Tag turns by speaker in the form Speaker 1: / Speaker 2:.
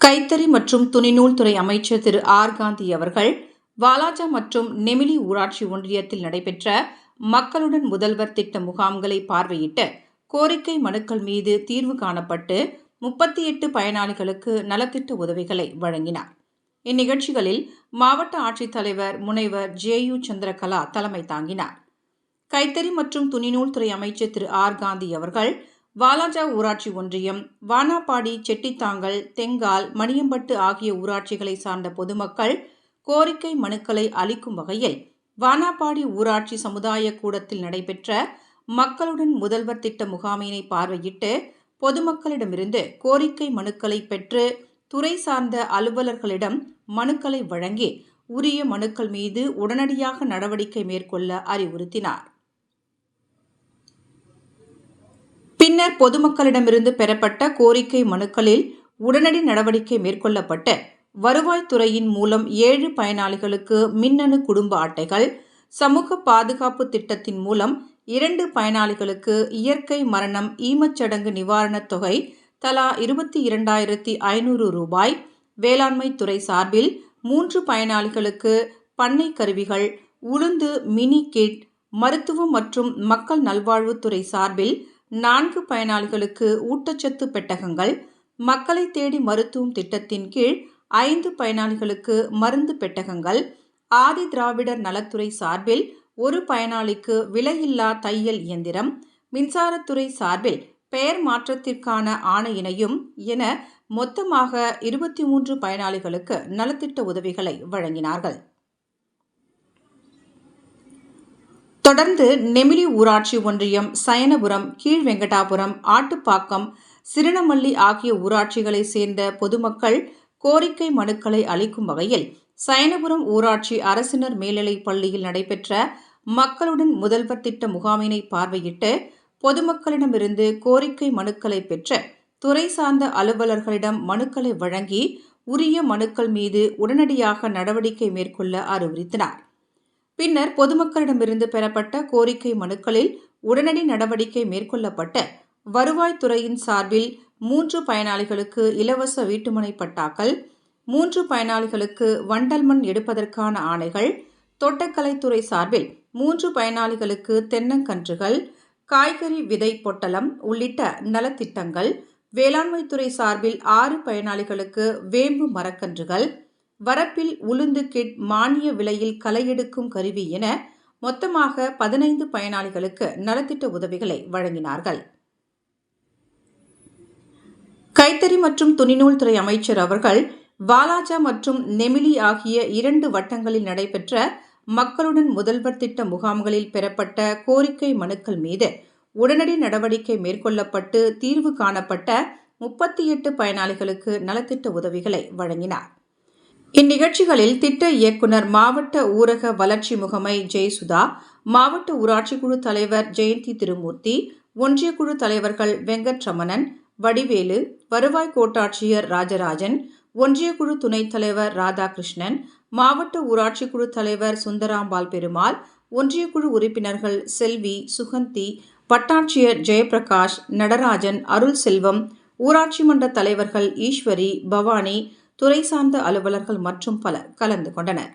Speaker 1: கைத்தறி மற்றும் துணிநூல் துறை அமைச்சர் திரு ஆர் காந்தி அவர்கள் வாலாஜா மற்றும் நெமிலி ஊராட்சி ஒன்றியத்தில் நடைபெற்ற மக்களுடன் முதல்வர் திட்ட முகாம்களை பார்வையிட்டு கோரிக்கை மனுக்கள் மீது தீர்வு காணப்பட்டு முப்பத்தி எட்டு பயனாளிகளுக்கு நலத்திட்ட உதவிகளை வழங்கினார். இந்நிகழ்ச்சிகளில் மாவட்ட ஆட்சித்தலைவர் முனைவர் ஜே யு சந்திரகலா தலைமை தாங்கினார். கைத்தறி மற்றும் துணிநூல் துறை அமைச்சர் திரு ஆர் காந்தி அவர்கள் வாலாஜா ஊராட்சி ஒன்றியம் வானாப்பாடி செட்டித்தாங்கல் தெங்கால் மணியம்பட்டு ஆகிய ஊராட்சிகளை சார்ந்த பொதுமக்கள் கோரிக்கை மனுக்களை அளிக்கும் வகையில் வானாப்பாடி ஊராட்சி சமுதாய கூடத்தில் நடைபெற்ற மக்களுடன் முதல்வர் திட்ட முகாமினை பார்வையிட்டு பொதுமக்களிடமிருந்து கோரிக்கை மனுக்களை பெற்று துறை சார்ந்த அலுவலர்களிடம் மனுக்களை வழங்கி உரிய மனுக்கள் மீது உடனடியாக நடவடிக்கை மேற்கொள்ள அறிவுறுத்தினார். பின்னர் பொதுமக்களிடமிருந்து பெறப்பட்ட கோரிக்கை மனுக்களில் உடனடி நடவடிக்கை மேற்கொள்ளப்பட்டு வருவாய்த்துறையின் மூலம் ஏழு பயனாளிகளுக்கு மின்னணு குடும்ப அட்டைகள் சமூக பாதுகாப்பு திட்டத்தின் மூலம் இரண்டு பயனாளிகளுக்கு இயற்கை மரணம் ஈமச்சடங்கு நிவாரணத் தொகை தலா இருபத்தி இரண்டாயிரத்தி ஐநூறு ரூபாய் வேளாண்மை துறை சார்பில் மூன்று பயனாளிகளுக்கு பண்ணை கருவிகள் உளுந்து மினி கிட் மருத்துவம் மற்றும் மக்கள் நல்வாழ்வுத்துறை சார்பில் நான்கு பயனாளிகளுக்கு ஊட்டச்சத்து பெட்டகங்கள் மக்களை தேடி மருத்துவம் திட்டத்தின் கீழ் ஐந்து பயனாளிகளுக்கு மருந்து பெட்டகங்கள் ஆதி திராவிடர் நலத்துறை சார்பில் ஒரு பயனாளிக்கு விலையில்லா தையல் இயந்திரம் மின்சாரத்துறை சார்பில் பெயர் மாற்றத்திற்கான ஆணையினையும் என மொத்தமாக இருபத்தி மூன்று பயனாளிகளுக்கு நலத்திட்ட உதவிகளை வழங்கினார்கள். தொடர்ந்து நெமிலி ஊராட்சி ஒன்றியம் சயனபுரம் கீழ் வெங்கடாபுரம் ஆட்டுப்பாக்கம் சிறுனமல்லி ஆகிய ஊராட்சிகளை சேர்ந்த பொதுமக்கள் கோரிக்கை மனுக்களை அளிக்கும் வகையில் சயனபுரம் ஊராட்சி அரசினர் மேல்நிலைப் பள்ளியில் நடைபெற்ற மக்களுடன் முதல்வர் திட்ட முகாமினை பார்வையிட்டு பொதுமக்களிடமிருந்து கோரிக்கை மனுக்களை பெற்று துறை சார்ந்த அலுவலர்களிடம் மனுக்களை வழங்கி உரிய மனுக்கள் மீது உடனடியாக நடவடிக்கை மேற்கொள்ள அறிவுறுத்தினார். பின்னர் பொதுமக்களிடமிருந்து பெறப்பட்ட கோரிக்கை மனுக்களில் உடனடி நடவடிக்கை மேற்கொள்ளப்பட்டு வருவாய்த்துறையின் சார்பில் மூன்று பயனாளிகளுக்கு இலவச வீட்டுமனை பட்டாக்கள் மூன்று பயனாளிகளுக்கு வண்டல் மண் எடுப்பதற்கான ஆணைகள் தோட்டக்கலைத்துறை சார்பில் மூன்று பயனாளிகளுக்கு தென்னங்கன்றுகள் காய்கறி விதை பொட்டலம் உள்ளிட்ட நலத்திட்டங்கள் வேளாண்மைத்துறை சார்பில் ஆறு பயனாளிகளுக்கு வேம்பு மரக்கன்றுகள் வரப்பில் உளுந்து கிட் மானிய விலையில் களையெடுக்கும் கருவி என மொத்தமாக பதினைந்து பயனாளிகளுக்கு நலத்திட்ட உதவிகளை வழங்கினார்கள். கைத்தறி மற்றும் துணிநூல் துறை அமைச்சர் அவர்கள் வாலாஜா மற்றும் நெமிலி ஆகிய இரண்டு வட்டங்களில் நடைபெற்ற மக்களுடன் முதல்வர் திட்ட முகாம்களில் பெறப்பட்ட கோரிக்கை மனுக்கள் மீது உடனடி நடவடிக்கை மேற்கொள்ளப்பட்டு தீர்வு காணப்பட்ட முப்பத்தி எட்டு பயனாளிகளுக்கு நலத்திட்ட உதவிகளை வழங்கினார். இந்நிகழ்ச்சிகளில் திட்ட இயக்குனர் மாவட்ட ஊரக வளர்ச்சி முகமை ஜெயசுதா மாவட்ட ஊராட்சி குழு தலைவர் ஜெயந்தி திருமூர்த்தி ஒன்றிய குழு தலைவர்கள் வெங்கட்ரமணன் வடிவேலு வருவாய் கோட்டாட்சியர் ராஜராஜன் ஒன்றிய குழு துணைத் தலைவர் ராதாகிருஷ்ணன் மாவட்ட ஊராட்சி குழு தலைவர் சுந்தராம்பாள் பெருமாள் ஒன்றிய குழு உறுப்பினர்கள் செல்வி சுகந்தி வட்டாட்சியர் ஜெயபிரகாஷ் நடராஜன் அருள் செல்வம் ஊராட்சி மன்ற தலைவர்கள் ஈஸ்வரி பவானி துறை சார்ந்த அலுவலர்கள் மற்றும் பலர் கலந்து கொண்டனர்.